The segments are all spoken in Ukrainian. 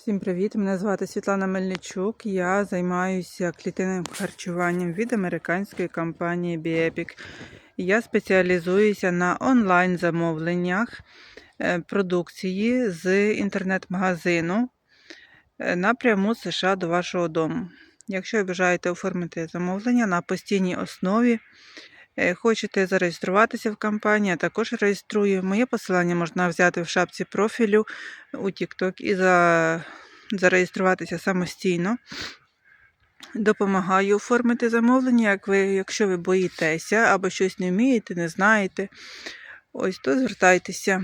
Всім привіт! Мене звати Світлана Мельничук. Я займаюся клітинним харчуванням від американської компанії Biepic. Я спеціалізуюся на онлайн-замовленнях е, продукції з інтернет-магазину е, напряму з США до вашого дому. Якщо ви бажаєте оформити замовлення на постійній основі, хочете зареєструватися в компанії, а також реєструю. Моє посилання можна взяти в шапці профілю у TikTok і за... зареєструватися самостійно. Допомагаю оформити замовлення, як ви, якщо ви боїтеся або щось не вмієте, не знаєте. Ось то звертайтеся.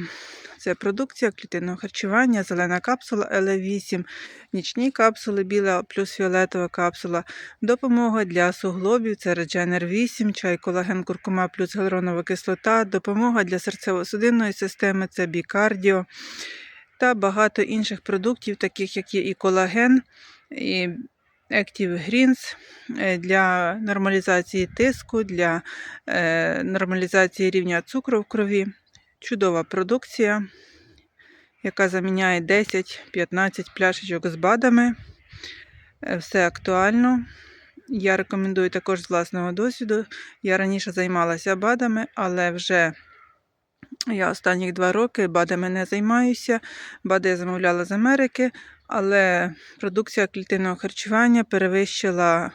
Це продукція клітинного харчування, зелена капсула ЛЕ8, нічні капсули, біла плюс фіолетова капсула, допомога для суглобів, це Regener 8, чай, колаген, куркума плюс гіалуронова кислота, допомога для серцево-судинної системи, це бікардіо та багато інших продуктів, таких як є і колаген, і Active Greens е, для нормалізації тиску, для е, нормалізації рівня цукру в крові. Чудова продукція, яка заміняє 10-15 пляшечок з БАДами. Е, Все актуально. Я рекомендую також з власного досвіду. Я раніше займалася БАДами, але вже я останні два роки БАДами не займаюся. БАДи я замовляла з Америки, але продукція клітинного харчування перевищила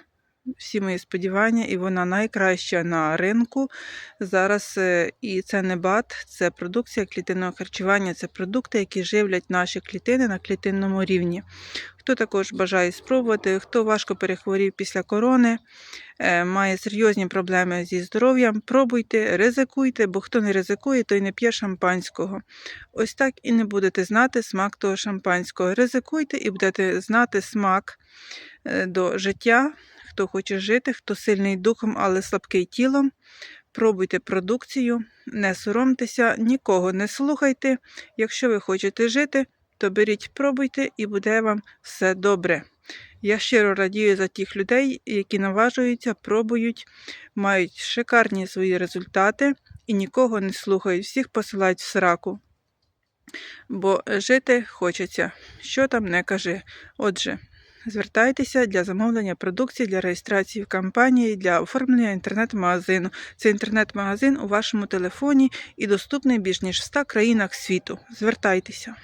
всі мої сподівання, і вона найкраща на ринку. Зараз е, і це не БАД, це продукція клітинного харчування, це продукти, які живлять наші клітини на клітинному рівні. Хто також бажає спробувати, хто важко перехворів після корони, е, має серйозні проблеми зі здоров'ям, пробуйте, ризикуйте, бо хто не ризикує, той не п'є шампанського. Ось так і не будете знати смак того шампанського. Ризикуйте і будете знати смак е, до життя. Хто хоче жити, хто сильний духом, але слабкий тілом. Пробуйте продукцію, не соромтеся, нікого не слухайте. Якщо ви хочете жити, то беріть, пробуйте і буде вам все добре. Я щиро радію за тих людей, які наважуються, пробують, мають шикарні свої результати і нікого не слухають, всіх посилають в сраку. Бо жити хочеться, що там не кажи. Отже, звертайтеся для замовлення продукції, для реєстрації в компанії, для оформлення інтернет-магазину. Це інтернет-магазин у вашому телефоні і доступний більш ніж в 100 країнах світу. Звертайтеся.